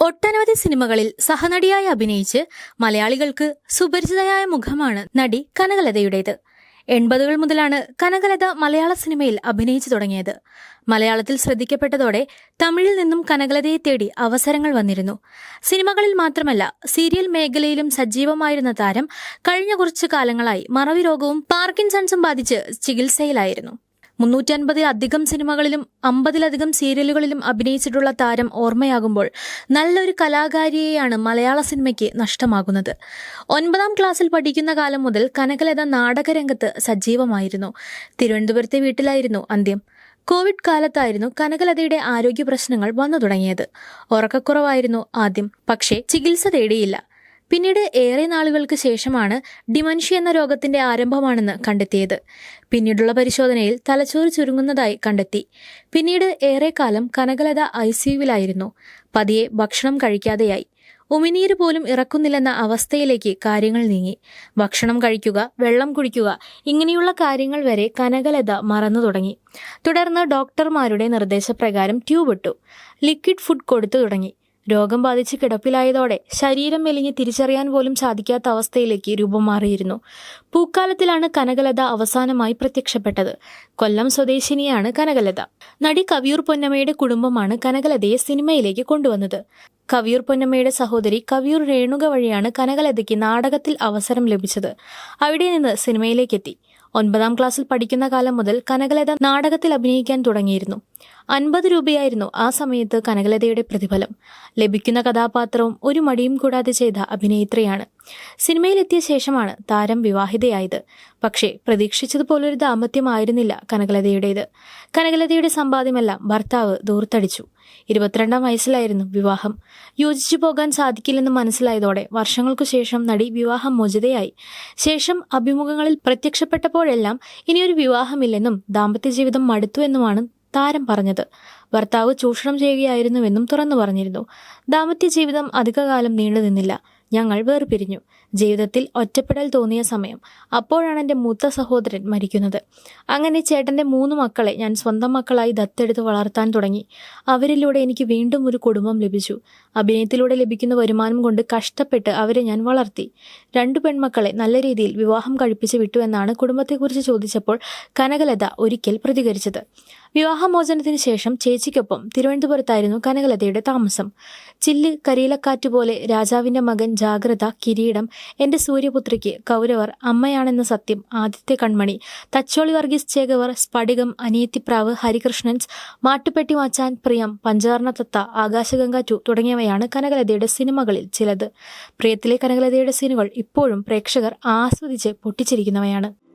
ഒട്ടനവധി സിനിമകളിൽ സഹനടിയായി അഭിനയിച്ച് മലയാളികൾക്ക് സുപരിചിതയായ മുഖമാണ് നടി കനകലതയുടേത്. എൺപതുകൾ മുതലാണ് കനകലത മലയാള സിനിമയിൽ അഭിനയിച്ചു തുടങ്ങിയത്. മലയാളത്തിൽ ശ്രദ്ധിക്കപ്പെട്ടതോടെ തമിഴിൽ നിന്നും കനകലതയെ തേടി അവസരങ്ങൾ വന്നിരുന്നു. സിനിമകളിൽ മാത്രമല്ല സീരിയൽ മേഖലയിലും സജീവമായിരുന്ന താരം കഴിഞ്ഞ കുറച്ചു കാലങ്ങളായി മറവി രോഗവും പാർക്കിൻസൺസും ബാധിച്ച് ചികിത്സയിലായിരുന്നു. മുന്നൂറ്റൻപതിൽ അധികം സിനിമകളിലും അമ്പതിലധികം സീരിയലുകളിലും അഭിനയിച്ചിട്ടുള്ള താരം ഓർമ്മയാകുമ്പോൾ നല്ലൊരു കലാകാരിയെയാണ് മലയാള സിനിമയ്ക്ക് നഷ്ടമാകുന്നത്. ഒൻപതാം ക്ലാസ്സിൽ പഠിക്കുന്ന കാലം മുതൽ കനകലത നാടകരംഗത്ത് സജീവമായിരുന്നു. തിരുവനന്തപുരത്തെ വീട്ടിലായിരുന്നു അന്ത്യം. കോവിഡ് കാലത്തായിരുന്നു കനകലതയുടെ ആരോഗ്യ പ്രശ്നങ്ങൾ വന്നു തുടങ്ങിയത്. ഉറക്കക്കുറവായിരുന്നു ആദ്യം. പക്ഷേ ചികിത്സ തേടിയില്ല. പിന്നീട് ഏറെ നാളുകൾക്ക് ശേഷമാണ് ഡിമൻഷ്യ എന്ന രോഗത്തിന്റെ ആരംഭമാണെന്ന് കണ്ടെത്തിയത്. പിന്നീടുള്ള പരിശോധനയിൽ തലച്ചോറ് ചുരുങ്ങുന്നതായി കണ്ടെത്തി. പിന്നീട് ഏറെക്കാലം കനകലത ഐ സിയുവിലായിരുന്നു പതിയെ ഭക്ഷണം കഴിക്കാതെയായി. ഉമിനീര് പോലും ഇറക്കുന്നില്ലെന്ന അവസ്ഥയിലേക്ക് കാര്യങ്ങൾ നീങ്ങി. ഭക്ഷണം കഴിക്കുക വെള്ളം കുടിക്കുക ഇങ്ങനെയുള്ള കാര്യങ്ങൾ വരെ കനകലത മറന്നു തുടങ്ങി. തുടർന്ന് ഡോക്ടർമാരുടെ നിർദ്ദേശപ്രകാരം ട്യൂബ് ഇട്ടു. ലിക്വിഡ് ഫുഡ് കൊടുത്തു തുടങ്ങി. രോഗം ബാധിച്ച് കിടപ്പിലായതോടെ ശരീരം മെലിഞ്ഞ് തിരിച്ചറിയാൻ പോലും സാധിക്കാത്ത അവസ്ഥയിലേക്ക് രൂപം മാറിയിരുന്നു. പൂക്കാലത്തിലാണ് കനകലത അവസാനമായി പ്രത്യക്ഷപ്പെട്ടത്. കൊല്ലം സ്വദേശിനിയാണ് കനകലത. നടി കവിയൂർ പൊന്നമ്മയുടെ കുടുംബമാണ് കനകലതയെ സിനിമയിലേക്ക് കൊണ്ടുവന്നത്. കവിയൂർ പൊന്നമ്മയുടെ സഹോദരി കവിയൂർ രേണുക വഴിയാണ് കനകലതയ്ക്ക് നാടകത്തിൽ അവസരം ലഭിച്ചത്. അവിടെ നിന്ന് സിനിമയിലേക്കെത്തി. ഒൻപതാം ക്ലാസ്സിൽ പഠിക്കുന്ന കാലം മുതൽ കനകലത നാടകത്തിൽ അഭിനയിക്കാൻ തുടങ്ങിയിരുന്നു. അൻപത് രൂപയായിരുന്നു ആ സമയത്ത് കനകലതയുടെ പ്രതിഫലം. ലഭിക്കുന്ന കഥാപാത്രവും ഒരു മടിയും കൂടാതെ ചെയ്ത അഭിനേത്രിയാണ് സിനിമയിലെത്തിയ ശേഷമാണ് താരം വിവാഹിതയായത്. പക്ഷേ പ്രതീക്ഷിച്ചതുപോലൊരു ദാമ്പത്യമായിരുന്നില്ല കനകലതയുടേത്. കനകലതയുടെ സമ്പാദ്യമെല്ലാം ഭർത്താവ് ദൂർത്തടിച്ചു. ഇരുപത്തിരണ്ടാം വയസ്സിലായിരുന്നു വിവാഹം. യോജിച്ചു പോകാൻ സാധിക്കില്ലെന്ന് മനസ്സിലായതോടെ വർഷങ്ങൾക്കു ശേഷം നടി വിവാഹം മോചിതയായി. ശേഷം അഭിമുഖങ്ങളിൽ പ്രത്യക്ഷപ്പെട്ടപ്പോഴെല്ലാം ഇനിയൊരു വിവാഹമില്ലെന്നും ദാമ്പത്യ ജീവിതം മടുത്തു എന്നുമാണ് താരം പറഞ്ഞത്. ഭർത്താവ് ചൂഷണം ചെയ്യുകയായിരുന്നുവെന്നും തുറന്നു പറഞ്ഞിരുന്നു. ദാമ്പത്യ ജീവിതം അധികകാലം നീണ്ടു നിന്നില്ല ഞങ്ങൾ വേർപിരിഞ്ഞു. ജീവിതത്തിൽ ഒറ്റപ്പെടൽ തോന്നിയ സമയം. അപ്പോഴാണ് എന്റെ മൂത്ത സഹോദരൻ മരിക്കുന്നത്. അങ്ങനെ ചേട്ടന്റെ മൂന്ന് മക്കളെ ഞാൻ സ്വന്തം മക്കളായി ദത്തെടുത്ത് വളർത്താൻ തുടങ്ങി. അവരിലൂടെ എനിക്ക് വീണ്ടും ഒരു കുടുംബം ലഭിച്ചു. അഭിനയത്തിലൂടെ ലഭിക്കുന്ന വരുമാനം കൊണ്ട് കഷ്ടപ്പെട്ട് അവരെ ഞാൻ വളർത്തി. രണ്ടു പെൺമക്കളെ നല്ല രീതിയിൽ വിവാഹം കഴിപ്പിച്ച് വിട്ടു എന്നാണ് കുടുംബത്തെക്കുറിച്ച് ചോദിച്ചപ്പോൾ കനകലത ഒരിക്കൽ പ്രതികരിച്ചത്. വിവാഹമോചനത്തിന് ശേഷം ചേച്ചിക്കൊപ്പം തിരുവനന്തപുരത്തായിരുന്നു കനകലതയുടെ താമസം. ചില്ല് കരീലക്കാറ്റ് പോലെ രാജാവിന്റെ മകൻ ജാഗ്രത കിരീടം എന്റെ സൂര്യപുത്രിക്ക് കൗരവർ അമ്മയാണെന്ന സത്യം ആദിത്യ കൺമണി തച്ചോളി വർഗീസ് ചേകവർ സ്ഫടികം അനിയത്തിപ്രാവ് ഹരികൃഷ്ണൻസ് മാട്ടുപെട്ടി മാച്ചാൻ പ്രിയം പഞ്ചവർണ തത്ത ആകാശഗംഗ ടു തുടങ്ങിയവയാണ് കനകലതയുടെ സിനിമകളിൽ ചിലത്. പ്രിയത്തിലെ കനകലതയുടെ സീനുകൾ ഇപ്പോഴും പ്രേക്ഷകർ ആസ്വദിച്ച് പൊട്ടിച്ചിരിക്കുന്നവയാണ്.